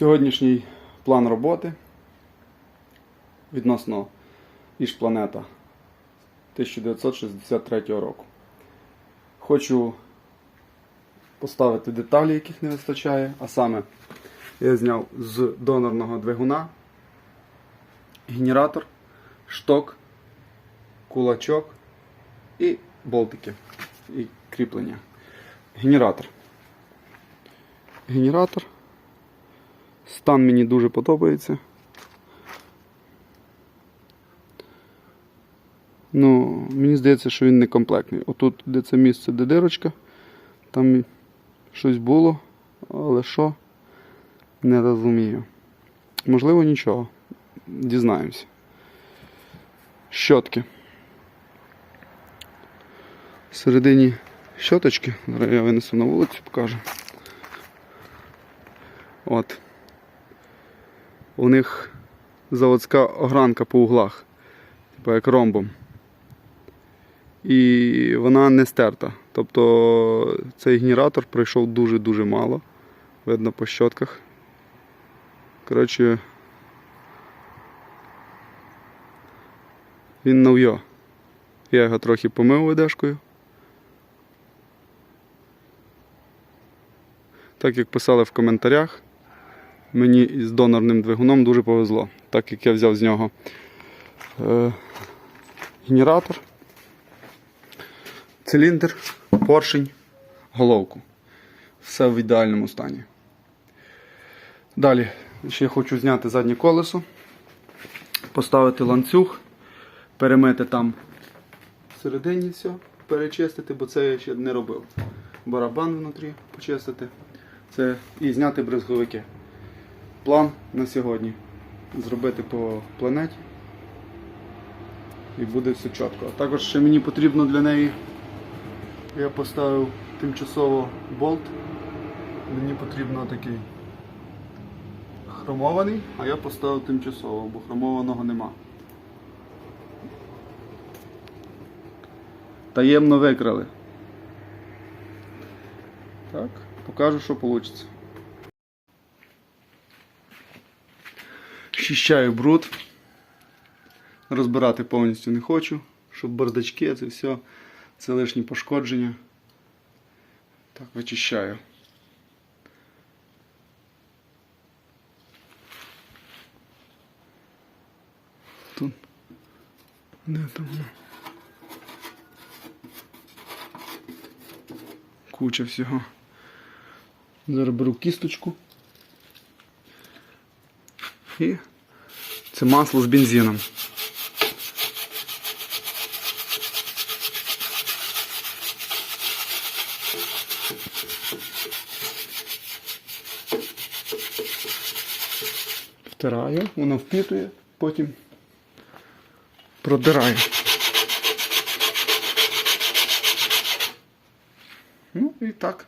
Сьогоднішній план роботи відносно Іж-планета 1963 року. Хочу поставити деталі, яких не вистачає, а саме я зняв з донорного двигуна генератор, шток, кулачок і болтики і кріплення. Генератор. Генератор. Стан мені дуже подобається. Ну, мені здається, що він не комплектний. Отут, де це місце, де дирочка, там щось було, але що, не розумію. Можливо, нічого. Дізнаємося. Щотки. Всередині щоточки, зараз я винесу на вулицю, покажу. От. У них заводська огранка по углах, типу як ромбом. І вона не стерта. Тобто цей генератор пройшов дуже-дуже мало. Видно по щотках. Коротше, він нов'йо. Я його трохи помив видешкою. Так як писали в коментарях, мені із донорним двигуном дуже повезло, так як я взяв з нього е, генератор, циліндр, поршень, головку. Все в ідеальному стані. Далі ще хочу зняти заднє колесо, поставити ланцюг, перемити там всередині все, перечистити, бо це я ще не робив. Барабан внутрі почистити. Це і зняти бризговики. План на сьогодні зробити по планеті. І буде все чітко. А також ще мені потрібно для неї. Я поставив тимчасово болт. Мені потрібно такий хромований, а я поставив тимчасово, бо хромованого нема. Таємно викрали. Так, покажу, що вийде. Щищаю бруд. Розбирати повністю не хочу, щоб бардачки, це все, це лишні пошкодження. Так, вичищаю. Тут. Де там воно? Куча всього. Зараз беру кісточку. І це масло з бензином. Втираю, воно впітує, потім продираю. Ну і так.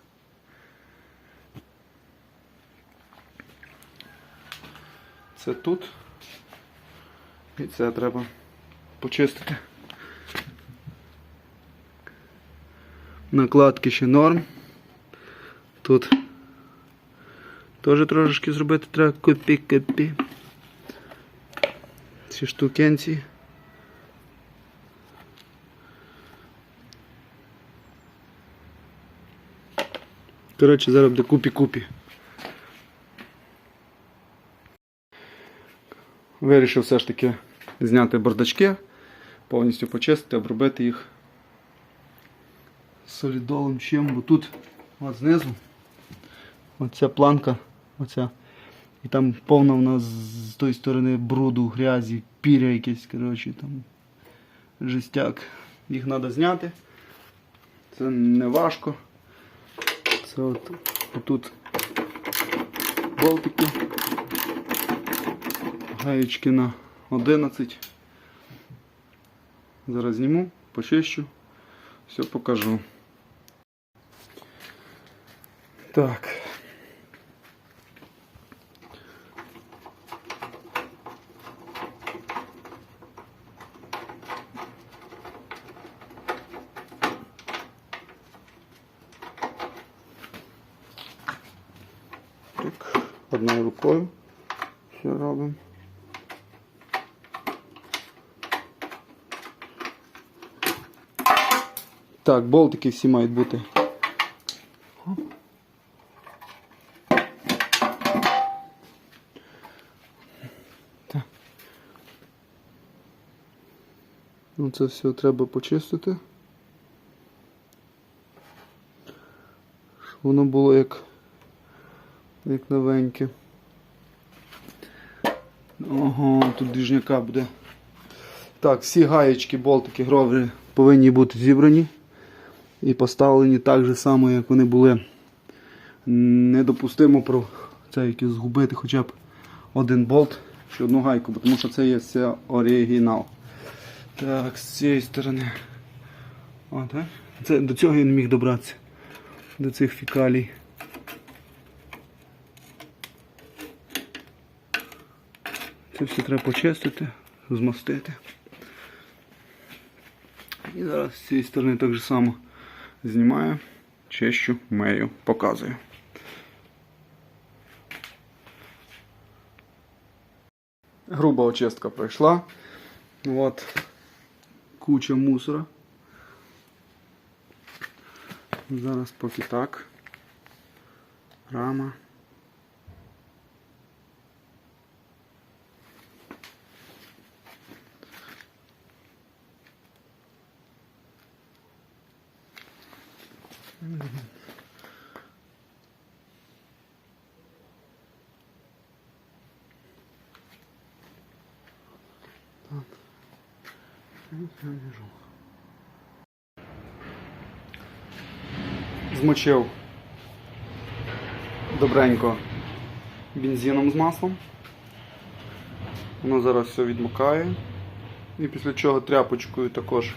Це тут. І це треба почистити. Накладки ще норм. Тут теж трошечки зробити треба копі-копі. Ці штукенці. Коротше, зараз буде купі-купі. Вирішив все ж таки зняти бардачки, повністю почистити, обробити їх солідолом чим, бо тут от знизу оця планка, оця, і там повно в нас з тої сторони бруду, грязі, піря якесь, коротше, там жестяк. Їх треба зняти. Це не важко. Це от тут болтики. Гаєчки на 11. Зараз зніму, почищу, все покажу. Так. Одною рукою. Все робимо. Так, болтики всі мають бути. Так. Ну це все треба почистити. Щоб воно було як, як новеньке. Ого, тут двіжняка буде. Так, всі гаєчки, болтики, гроври повинні бути зібрані і поставлені так же само, як вони були. Недопустимо про це якось згубити хоча б один болт чи одну гайку, тому що це є все оригінал. Так, з цієї сторони. О? Це, до цього я не міг добратися. До цих фікалій. Це все треба почистити, змастити. І зараз з цієї сторони так же само знімаю, чищу, мею, показую. Груба очистка пройшла. От куча мусора. Зараз поки так. Рама. Змочив добренько бензином з маслом. Воно зараз все відмокає. І після чого тряпочкою також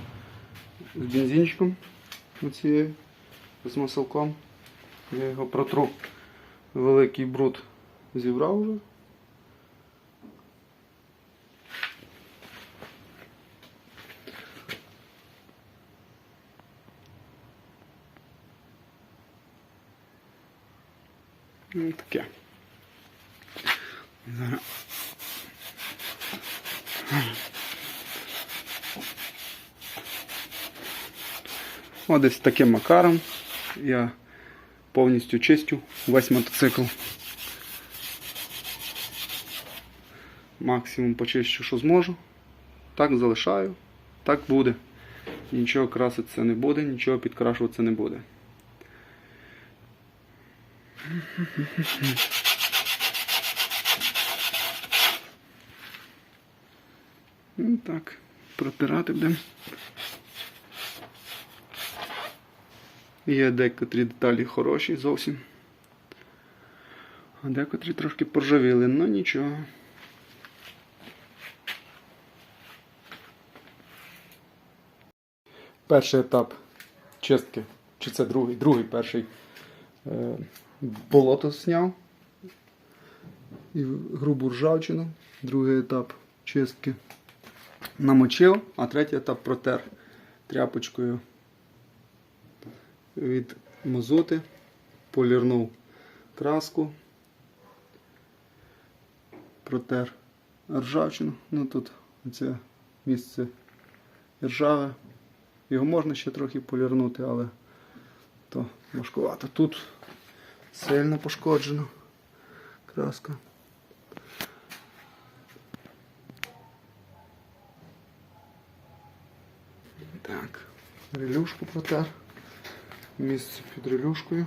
з бензинчиком оцією, з маселком. Я його протру. Великий бруд зібрав вже. Ну, таке. Зараз. О, десь таким макаром я повністю чистю весь мотоцикл. Максимум почищу, що зможу. Так залишаю, так буде. Нічого краситися не буде, нічого підкрашуватися не буде. Ну так, протирати будемо. Є декотрі деталі хороші зовсім. А декотрі трошки поржавіли, ну нічого. Перший етап чистки, чи це другий, другий перший е, болото зняв і грубу ржавчину. Другий етап чистки намочив, а третій етап протер тряпочкою від мазоти, полірнув краску, протер ржавчину. Ну тут це місце ржаве. Його можна ще трохи полірнути, але то важкувато. Тут сильно пошкоджено краска. Так, релюшку протер. Місце під релюшкою.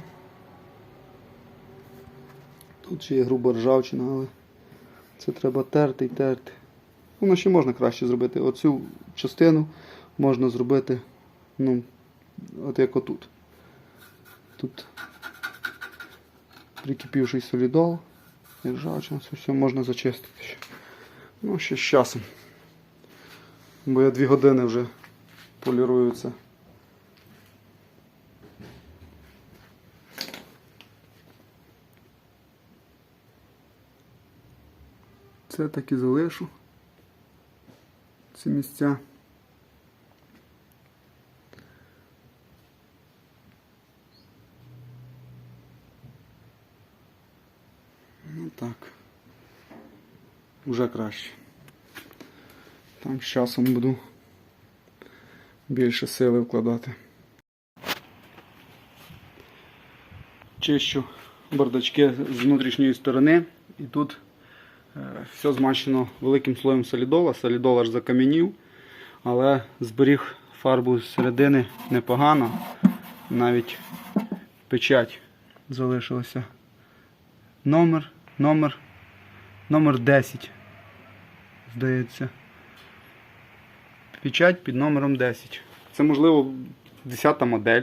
Тут ще є груба ржавчина, але це треба терти і терти. Воно ще можна краще зробити. Оцю частину можна зробити, ну, от як отут. Тут прикипівший солідол, і ржавчина, це все можна зачистити ще. Ну, ще з часом. Бо я дві години вже полірую це. Це так залишу. Ці місця. Ну так. Уже краще. Там з часом буду більше сили вкладати. Чищу бардачки з внутрішньої сторони і тут все змащено великим слоєм солідола. Солідол аж закам'янів, але зберіг фарбу з середини непогано. Навіть печать залишилася. Номер, номер, номер 10. Здається. Печать під номером 10. Це можливо 10-та модель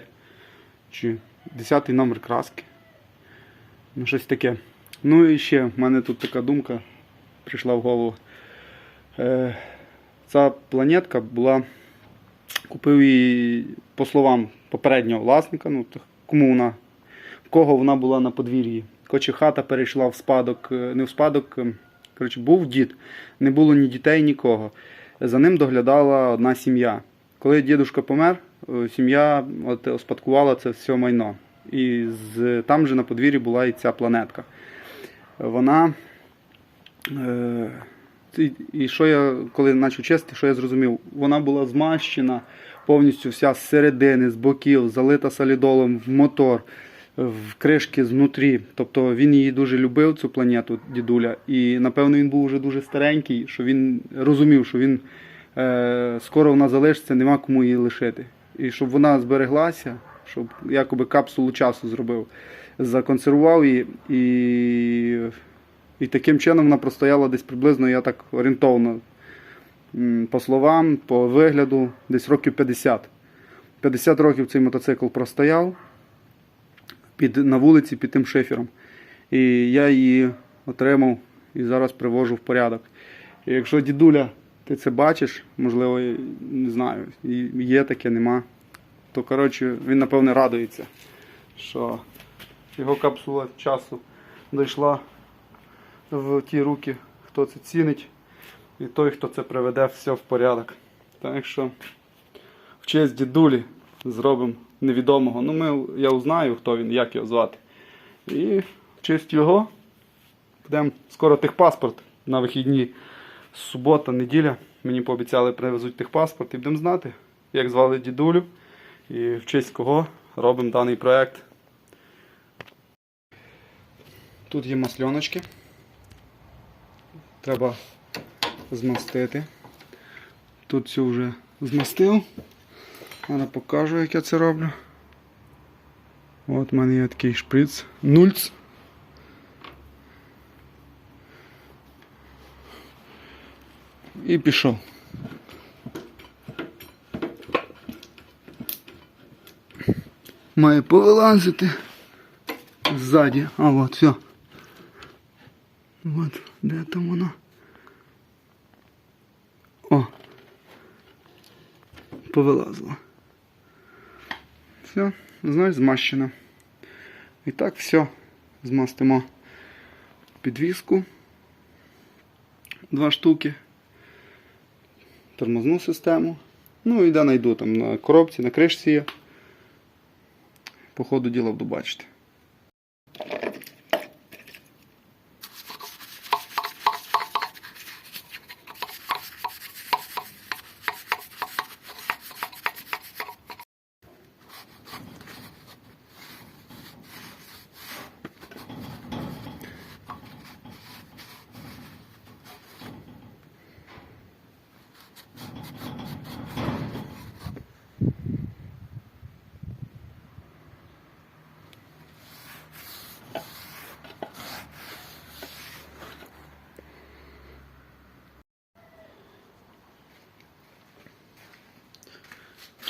чи 10-й номер краски. Ну, щось таке. Ну і ще в мене тут така думка прийшла в голову. Е, ця планетка була. Купив її, по словам попереднього власника, ну, кому вона, кого вона була на подвір'ї. Коротше, хата перейшла в спадок, е, не в спадок, е, коротше, був дід, не було ні дітей, нікого. За ним доглядала одна сім'я. Коли дідушка помер, е, сім'я от, успадкувала це все майно. І з, там же на подвір'ї була і ця планетка. Вона. Е, і, що я, коли почав чистити, що я зрозумів? Вона була змащена повністю вся з середини, з боків, залита солідолом в мотор, в кришки знутрі. Тобто він її дуже любив, цю планету, дідуля. І напевно він був вже дуже старенький, що він розумів, що він е, скоро вона залишиться, нема кому її лишити. І щоб вона збереглася, щоб якоби капсулу часу зробив, законсервував її і. І таким чином вона простояла десь приблизно, я так орієнтовно, по словам, по вигляду, десь років 50. 50 років цей мотоцикл простояв під, на вулиці під тим шифером. І я її отримав і зараз привожу в порядок. І якщо дідуля, ти це бачиш, можливо, не знаю, є таке, нема, то коротше, він напевне радується, що його капсула часу дійшла в ті руки, хто це цінить, і той, хто це приведе все в порядок. Так що в честь дідулі зробимо невідомого. Ну, ми, я узнаю, хто він, як його звати. І в честь його будемо скоро техпаспорт на вихідні. Субота, неділя. Мені пообіцяли привезуть техпаспорт і будемо знати, як звали дідулю і в честь кого робимо даний проект. Тут є масльоночки. Треба змастити. Тут все вже змастив. Зараз покажу, як я це роблю. От в мене є такий шприц. Нульц. І пішов. Має повилазити ззаді. А от, все. От, де там воно? О. Повилазило. Все, знаєш, змащено. І так все. Змастимо підвіску. Два штуки. Тормозну систему. Ну і де знайду там на коробці, на кришці є. По ходу діла буду бачити.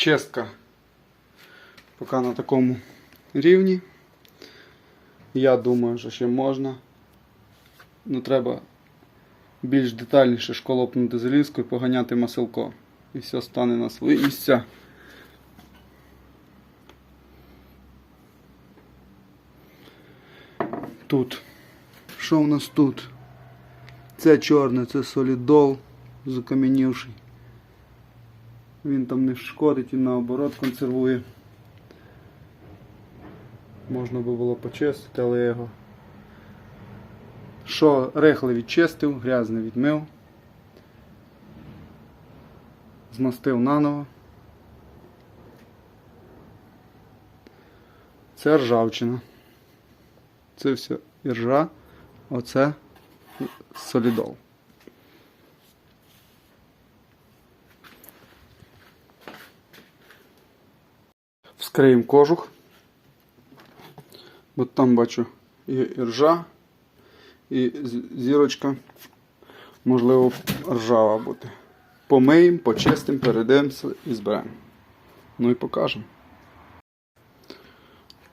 Чистка поки на такому рівні. Я думаю, що ще можна. Ну треба більш детальніше школопнути залізку і поганяти маселко. І все стане на свої місця. Тут. Що у нас тут? Це чорне, це солідол закам'янівший. Він там не шкодить, він наоборот консервує. Можна би було почистити, але я його Що рихле відчистив, грязне відмив. Змастив наново. Це ржавчина. Це все іржа, оце солідол. Вскриємо кожух. Бо там бачу і іржа, і зірочка. Можливо, ржава бути. Помиємо, почистимо, перейдемося і зберемо. Ну і покажемо.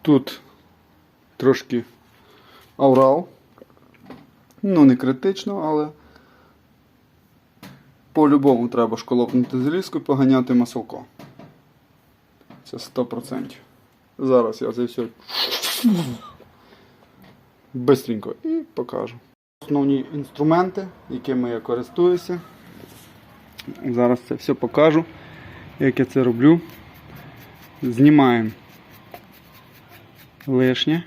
Тут трошки аврал. Ну, не критично, але по-любому треба школопнути залізкою і поганяти маселко. Це 100%. Зараз я це все бистренько і покажу. Основні інструменти, якими я користуюся. Зараз це все покажу, як я це роблю. Знімаємо лишнє.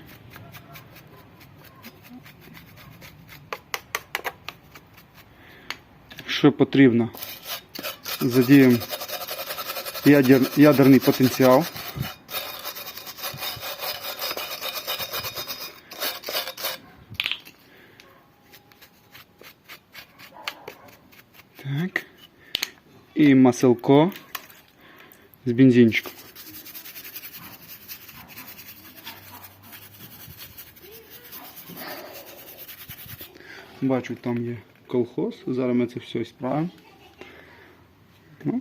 Що потрібно, задіємо ядер, ядерний потенціал. Так. І маселко з бензинчиком. Бачу, там є колхоз. Зараз ми це все справимо. Ну.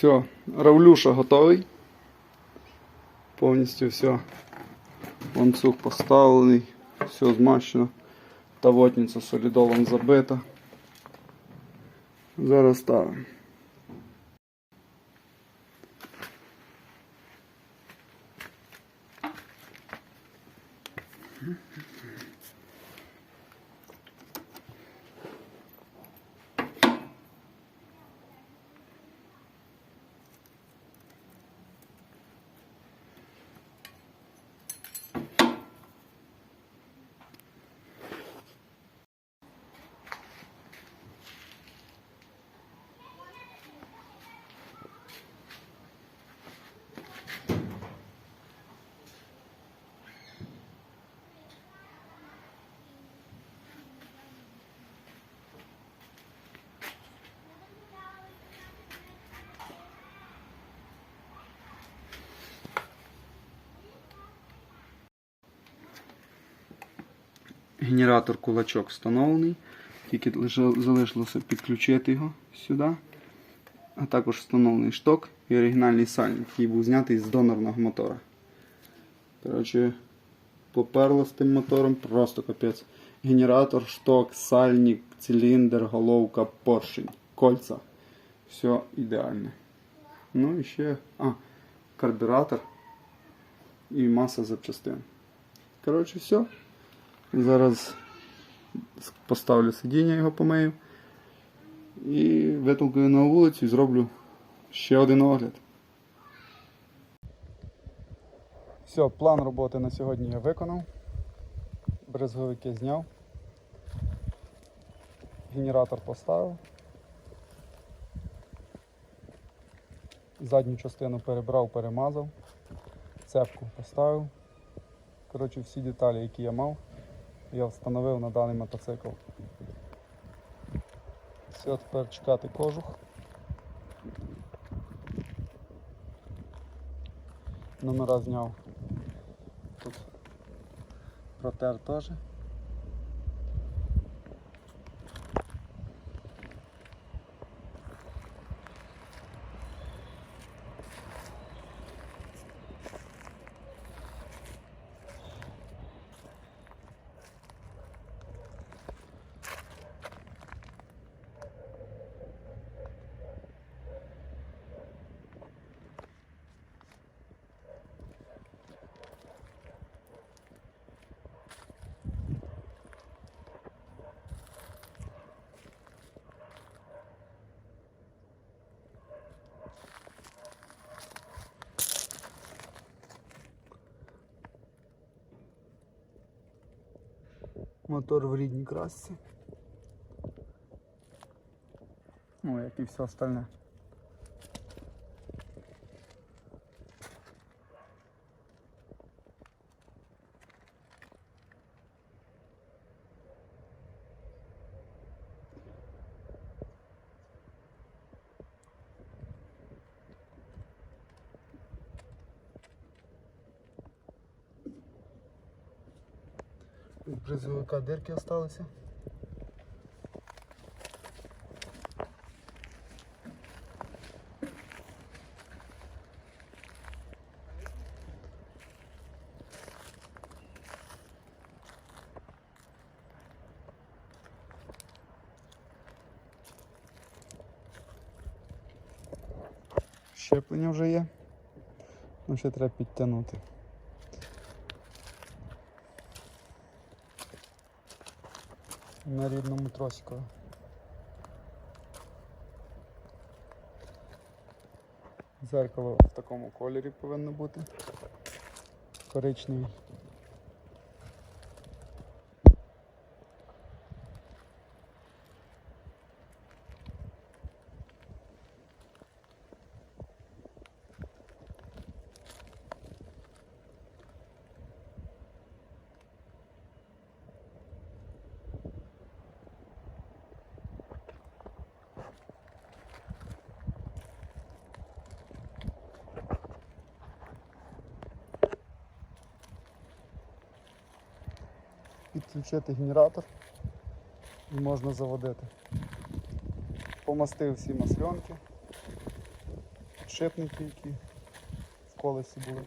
Все, Равлюша готовий. Повністю все. Ланцюг поставлений, все змащено. Тавотниця солідолом забита. Зараз ставимо. Генератор кулачок встановлений. Тільки залишилося підключити його сюди. А також встановлений шток і оригінальний сальник, який був знятий з донорного мотора. Коротше, поперло з тим мотором просто капець. Генератор, шток, сальник, циліндр, головка, поршень, кольця. Все ідеальне. Ну і ще. А, карбюратор і маса запчастин. Коротше, все. Зараз поставлю сидіння, його помию. І витолкаю на вулицю і зроблю ще один огляд. Все, план роботи на сьогодні я виконав. Брезговики зняв. Генератор поставив. Задню частину перебрав, перемазав. Цепку поставив. Коротше, всі деталі, які я мав, я встановив на даний мотоцикл. Все, тепер чекати кожух. Номера зняв. Тут протер теж. Мотор в рідній красці. Ну, як і все остальне. Від бризовика дирки залишилися. Щеплення вже є. Ну ще треба підтягнути. На рідному тросику. Зеркало в такому кольорі повинно бути. Коричневий. Підключити генератор і можна заводити. Помастив всі масльонки, підшипники, які в колесі були.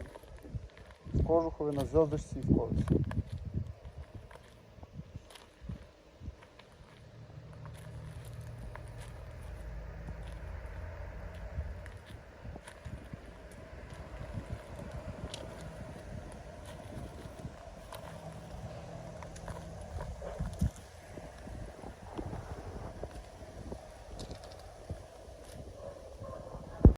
З кожухові на зв'язочці і в колесі.